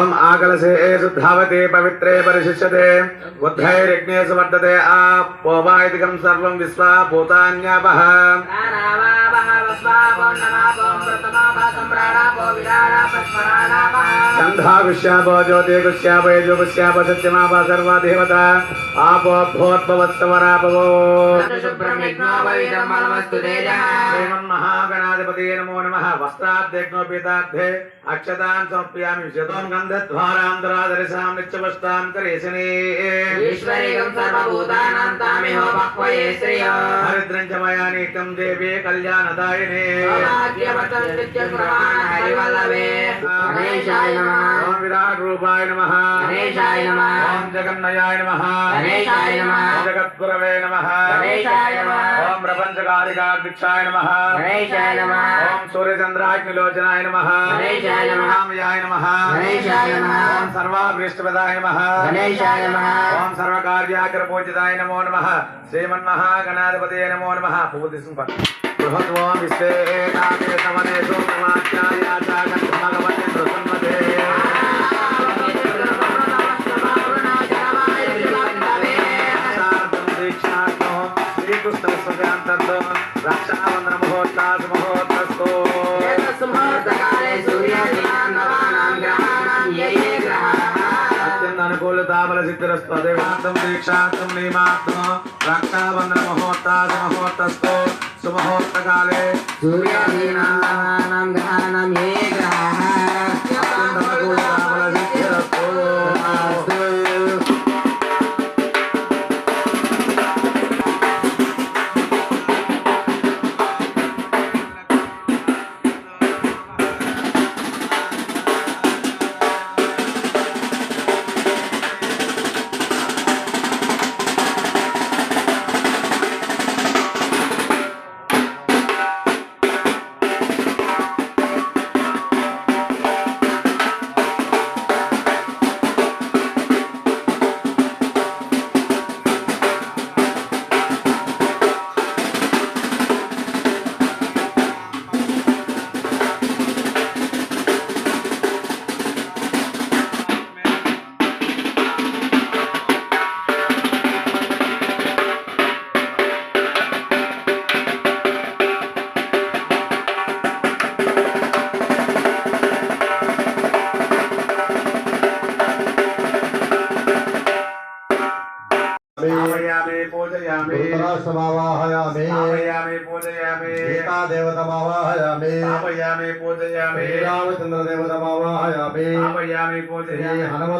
ఓం ఆకలసే శుద్ధావతే పవిత్రే పరిశిష్యతే బుద్ధైర్యజ్ఞే ఆ ఆపోవాయితికం సర్వం విశ్వా భూతాన్యాపహ गंधाघुष्याप ज्योतिघुष्याप यजुगुष्याप सत्यमाप सर्वा देवता नमो नमः वस्त्राद्यग्नोपीताब्धे अक्षतां समर्पयामि विशतों गन्धद्वारान्तरादरिसां नित्यवस्तां करेशिने हरिद्रं च मया नीतं देवे कल्याणदायिने నిత్యవస్తాం కరేశనే హరిద్రం చ మయా నీతం దేవే కళ్యాణదాయినే ఓం విరాట్ రూపాయ నమ ఓం జగన్నయాయ నమ గణేశాయ నమః. ఓం జగద్గురవే నమ గణేశాయ నమః. ఓం ప్రపంచకారికాధ్యక్షాయ నమ ఓం సూర్యచంద్రాగ్నిలోచనాయ నమ గణేశాయ నమః. రామయాయ నమ గణేశాయ నమః. ఓం సర్వాభీష్టపదాయ నమ ఓం సర్వకార్యాకర పూజితాయ నమో నమ శ్రీమన్మహాగణాధిపతే నమో నమ పువ్వు తీసుకుంటా బృహద్వాం విశ్వేతామే సమనేషు భగవతి నృసన్మతే अनुकूलताबल सिद्धिरस्त देवांतम दीक्षातम नीमात्म रक्तावंदन महोत्ताद महोत्तस्तो सुमहोत्तकाले सूर्यादीनां ग्रहाणां ये ग्रहाः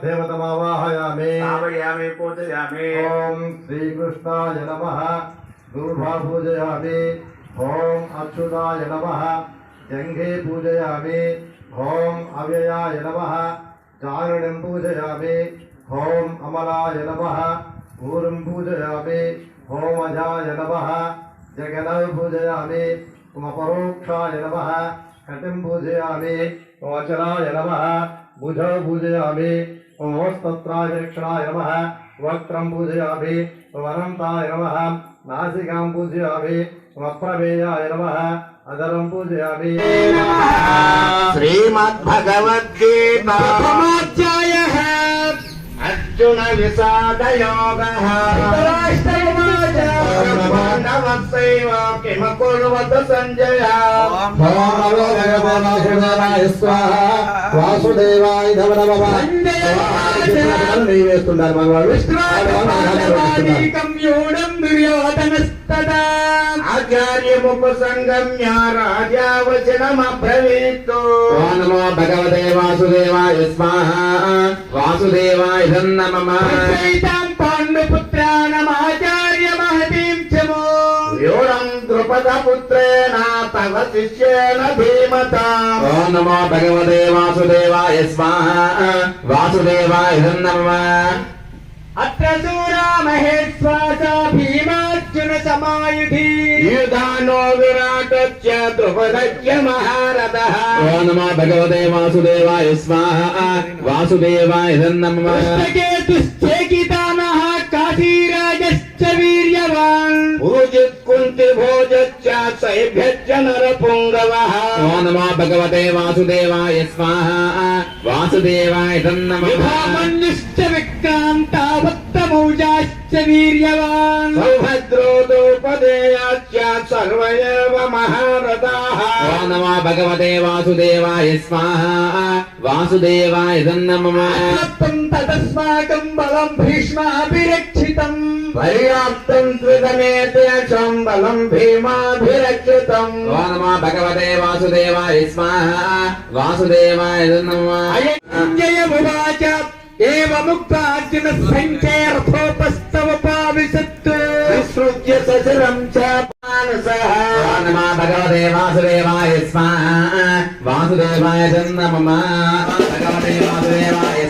ध्रुवमध्यमतमावाहयामि स्थापयामि पूजयामि। ॐ श्रीकृष्णाय नमः। दूर्भा पूजयामि। ॐ अच्युताय नमः। जङ्घे पूजयामि। ॐ अव्ययाय नमः। चारणं पूजयामि। ॐ अमलाय नमः। ऊरुं पूजयामि। होमजाय नमः। जगन्नाथ पूजयामि। मपरोक्षाय नमः। कटिं पूजयामि। वचनाय नमः। भुजौ पूजयामि। ओमस्तत्राय दक्षिणाय नमः। वक्त्रं पूजयाभि वरन्ताय नमः। नासिकां पूजयाभि वप्रवेयाय नमः। अदरं पूजयाभि श्रीमद्भगवद्गीता। अर्जुनविषादयोगः। ప్రథమాధ్యాయः అర్జున విషాద యోగ పాండవస్సైవ కిమ కుర్వత సంజయ వాసుదేవాయ వేస్తున్నారు మన వాళ్ళు ఆచార్యముపసంగమ్య రాజావచనమబ్రవీత్తు నమో. భగవతే వాసుదేవాయ స్వాహ వాసుదేవాయ ద్రుపదపుత్రేణ తవ శిష్యేన ధీమతా. ఓం నమో భగవతే వాసుదేవాయ స్వాహ. వాసుదేవాయ నమ. అత్ర సూరా మహేశ్వాస భీమార్జున సమాయుధి. యుధానో విరాటస్య ద్రుపదస్య మహారథः. ఓం నమో భగవతే వాసుదేవాయ స్వాహ. వాసుదేవాయ నమ. పుస్తకేతుశ్చేకితానః కాశీరాజశ్చ च वीर्यवान् पूजित् कुन्तिभोजच्च सैभ्यश्च नरपुङ्गवः नमो भगवते वासुदेवाय स्वाहा। वासुदेवाय तन्नमः विभामन्युश्च विक्रान्तावत्तमौजाश्च वीर्यवान्। सौभद्रो सर्वैव महारथाः। भगवते वासुदेवाय स्वाहा। वासुदेवाय तन्नमः तदस्माकम् बलम् भीष्माभिरक्षितम्। తదస్మాకం బలం భీష్మాభిరక్షితం పర్యాప్తం త్రిదమేతేషం బలం భీమాభిరక్షితం ఓ నమో భగవతే వాసుదేవాయ స్వాహ. వాసుదేవాయ తన్నమ అయంజయమువాచ ఏవముక్తార్జున సంఖ్యేర్థోపస్తవపావిశత్తు విసృజ్య సశరం చ మానసః. ఓ నమో. భగవతే వాసుదేవాయ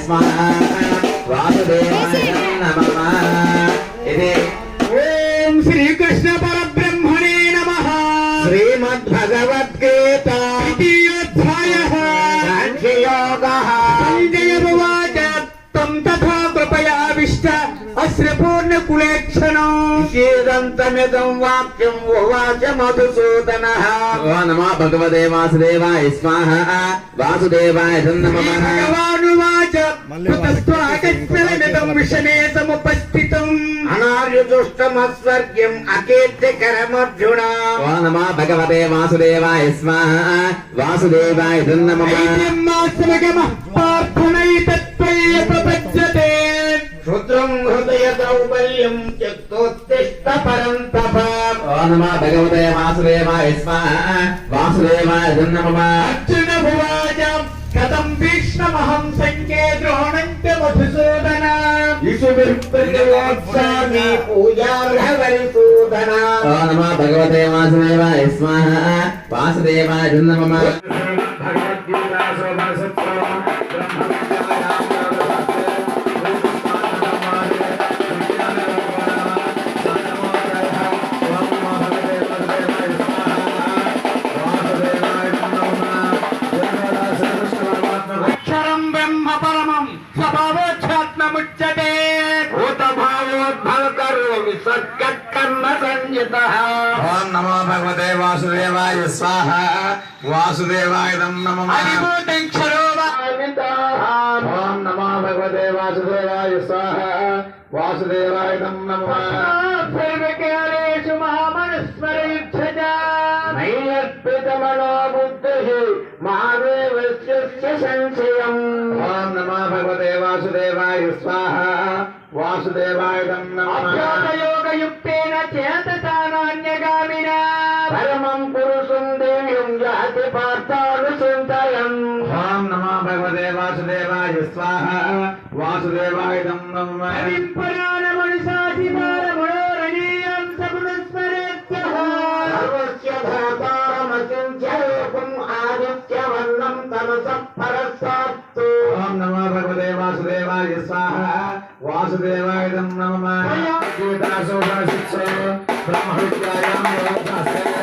స్వాహ. వాసుదేవాయ అశ్రపూర్ణకులేక్షణం చేదంతమిదం వాక్యం ఉవాచ మధుసూదనः ఓ నమో భగవతే వాసుదేవాయ స్వాహ వాసుదేవాయ భగవానువాచ కృతస్వాగస్మిదం విషమే సముపస్థితం అనార్యుదుష్టమస్వర్గ్యం అకీర్తికరమర్జున ఓ నమో భగవతే వాసుదేవాయ స్వాహ వాసుదేవాయ పార్థనైతత్వయ్య ప్రపద్యతే క్షుద్రం హృదయ దౌర్బల్యం త్యక్తోత్తిష్ట పరంతప ఓ నమో భగవతే వాసుదేవాయ స్వాహ వాసుదేవాయ తన్నమ అర్జున భువాజ కథం భీష్మహం సంఖ్యే ద్రోణం చ మధుసూదన ఇషుభిర్ప్రతివోత్సామి పూజార్హ వరిసూదన ఓ నమో భగవతే వాసుదేవాయ స్వాహ వాసుదేవాయ తన్నమ భగవద్గీతా స్వాహ. వాసుదేవాయ నమ. ఓం నమో భగవతే వాసుదేవాయ స్వాహ. వాసుదేవాయ నమ. సర్వకాలేషు మహామనుస్మరయుద్ధ నైలర్పితమనో బుద్ధి మహాదేవస్య సంశయం. ఓం నమో భగవతే వాసుదేవాయ స్వాహ. వాసుదేవాయ నమ. అభ్యాసయోగయుక్తేన చేతసానాన్యగామిన वासुदेवाय तम् नमः परिपराणमणिसाधिकारमणोरणीयम् सगुणस्मरेत्यः सर्वस्य धातारमचिञ्चरूपम् आदित्यवर्णम् तमसः परस्सात्तु ॐ नमः भगवते वासुदेवाय स्वाहा। वासुदेवाय तम् नमः गीतासोपाशिक्षयो ब्रह्मविद्यायाम् योगास्य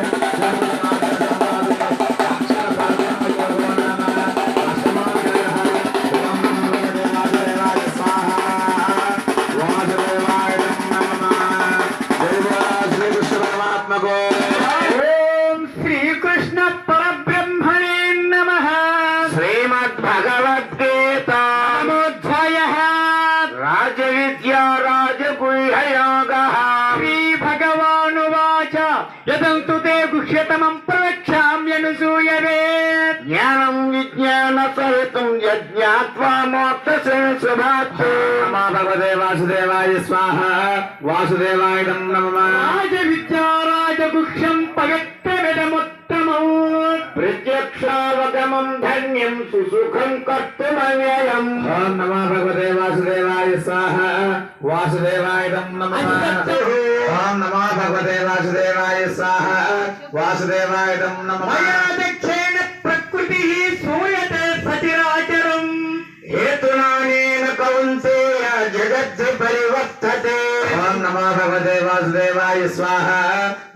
యజ్ఞాత్వా మోక్ష శుభాత్తు నమో భగవతే వాసుదేవాయ స్వాహ. వాసుదేవాయ నమ రాజవిద్యా రాజగుహ్యం పవిత్రమిదముత్తమం. ప్రత్యక్షావగమం ధన్యం సుసుఖం కర్తుమవ్యయం. ఓం నమో భగవతే వాసుదేవాయ స్వాహ. వాసుదేవాయ నమ ఓం నమో భగవతే వాసుదేవాయ స్వాహ. వాసుదేవాయ నమ. మయా దక్షేణ ప్రకృతి సూయతే. జగత్ పరివర్తతే ఓం నమో భగవతే వాసుదేవాయ స్వాహ.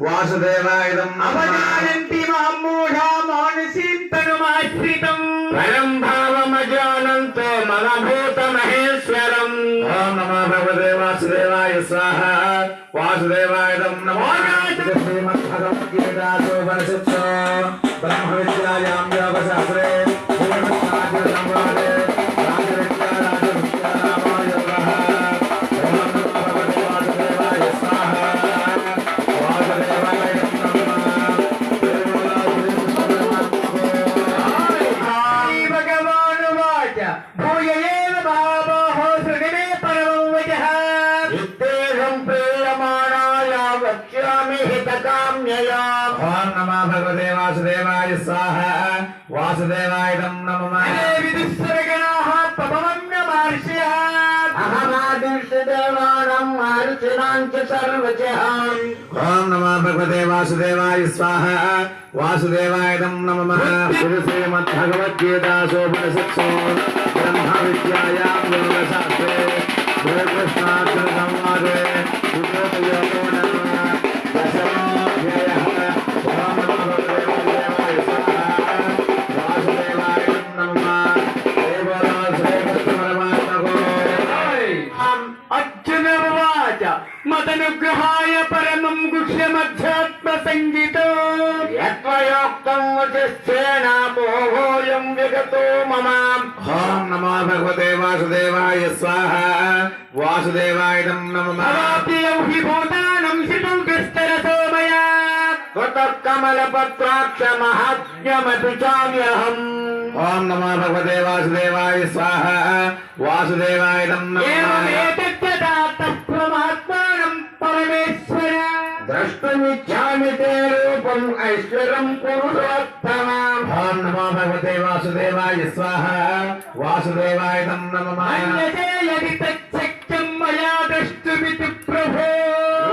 వాసుదేవాయ నమ అవజానంతి మామూఢా మానసీం తనుమాశ్రితం పరం భావమజానంతో మమభూత మహేశ్వరం ఓం నమో భగవతే వాసుదేవాయ స్వాహ. వాసుదేవాయ నమ ओम सर्वजहाम् नमः भगवते वासुदेवाय स्वाहा। वासुदेवाय वासुदेवायदं नमः। श्रीमद्भगवद्गीतासोपनिषत्सु ब्रह्मविद्यायां योगशास्त्रे श्रीकृष्णार्जुनसंवादे च। मदनुग्रहाय परमं गुह्यमध्यात्मसङ्गीतो यद्वयोक्तं वचस्थेनामोहोऽयं विगतो नमो भगवते वासुदेवाय स्वाह। वासुदेवायं नमः भवाप्यौ हि भूतानं शितौ कृष्टरसो मया त्वतः कमलपत्राक्ष महात्म्यमपिचाम्यहम् ॐ नमो भगवते वासुदेवाय स्वाह। वासुदेवाय नमः त्वमात्मानम् परमेश्वर द्रष्टुमिच्छामि ते रूपम् ऐश्वरम् पुरुषोत्तम ॐ नमो भगवते वासुदेवाय स्वाहा वासुदेवाय तं नमः अन्यते यदि तच्छक्यं मया द्रष्टुमिति प्रभो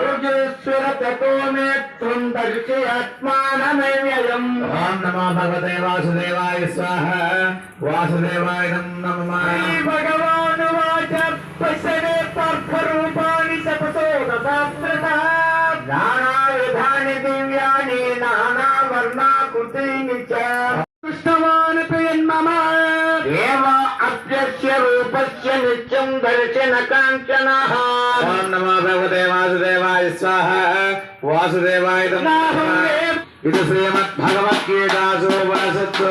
योगेश्वर ततो मे त्वं दर्शि आत्मानमव्ययम् ॐ नमो भगवते वासुदेवाय स्वाहा वासुदेवाय तं नमः भगवानुवाच पश्यते नानाविधानि दिव्यानि नानावर्णाकृतीनि च। दृष्टवान् प्रियन्मम एव अप्यस्य रूपस्य नित्यं दर्शनकाञ्चनः वासुदेवाय स्वाहा। वासुदेवाय इति श्रीमद्भगवद्गीतासु उपनिषत्सु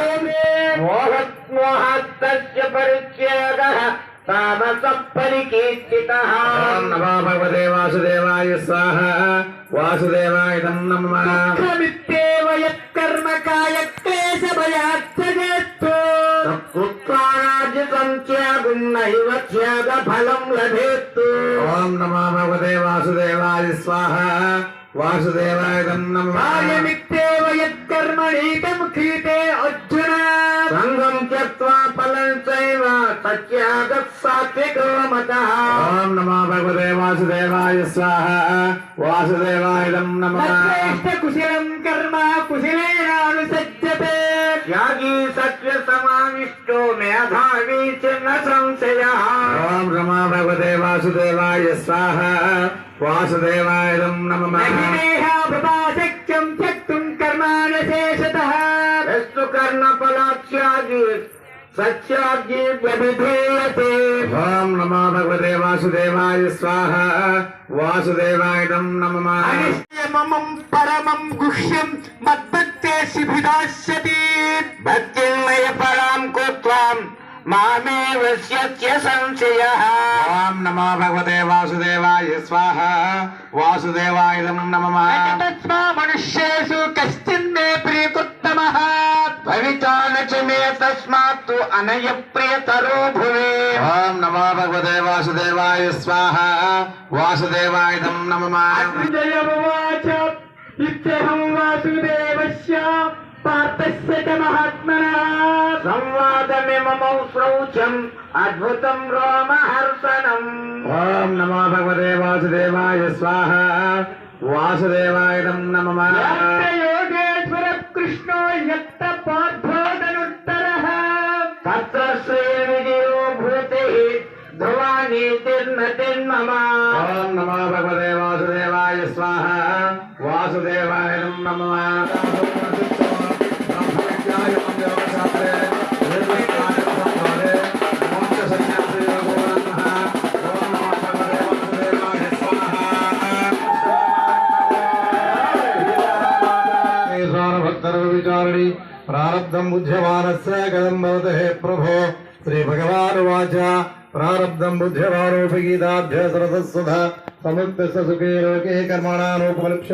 మోహత్మోహత్తస్య పరిచ్ఛేద తామస పరికీర్తిత నమో భగవతే వాసుదేవాయ స్వాహ వాసుదేవాయ నమః దుఃఖమిత్యేవ యత్కర్మ కాయ క్లేశ భయాత్సజేత్తు పుత్రాజితం త్యాగం నైవ త్యాగ ఫలం లభేత్తు ఓం నమో భగవతే వాసుదేవాయ స్వాహ वासुदेवाय तन्नम कार्यमित्येव यत्कर्मणि तमुखीते अर्जुन। संगम त्यक्त्वा फलं चैव सत्यागः ॐ नमो भगवते वासुदेवाय स्वाहा। वासुदेवाय नमः। कर्म कुशलेनानुसज्यते सत्यसमाविष्टो मेधावी च न संशयः ॐ नमो भगवते वासुदेवाय स्वाहा। वासुदेवायं नमः। प्रपाशक्यं त्यक्तुं कर्ण यस्तु कर्णफलाक्षादि भगवते वासुदेवाय स्वाहा। वासुदेवाय नम। मम परमं गुह्यं मद्भक्ते మామే వశ్యత్య సంశయ ఓం నమో భగవతే వాసుదేవాయ స్వాహ వాసుదేవాయ నమః తస్మా మనుష్యేషు కశ్చిన్మే ప్రియకృత్త నమః భవితా నచ మే తస్మాత్తు అనయ ప్రియతరో భువే ఓం నమో భగవతే వాసుదేవాయ స్వాహ వాసుదేవాయ నమ అగ్నిజయమువాచ ఇత్యహం వాసుదేవస్య పార్థస్య మహాత్మనः సంవాదమిమమౌ శ్రౌచం అద్భుతం రోమహర్షణం. ఓం నమో భగవతే వాసుదేవాయ స్వాహ. వాసుదేవాయ నమ. యత్ర యోగేశ్వర కృష్ణో యత్ర పార్థోదనుత్తరः తత్ర శ్రీవిజయో భూతి ధ్రువాణి తిర్నతిర్మమ ఓం నమో భగవతే వాసుదేవాయ స్వాహ. प्रारब्धम् बुध्यमानस्य कथम् भवते प्रभो। श्रीभगवानुवाच। प्रारब्धम् बुध्यमानोपगीताभ्यसरतः सुधा समुद्र सुखे लोके कर्मणानोपलक्ष्य।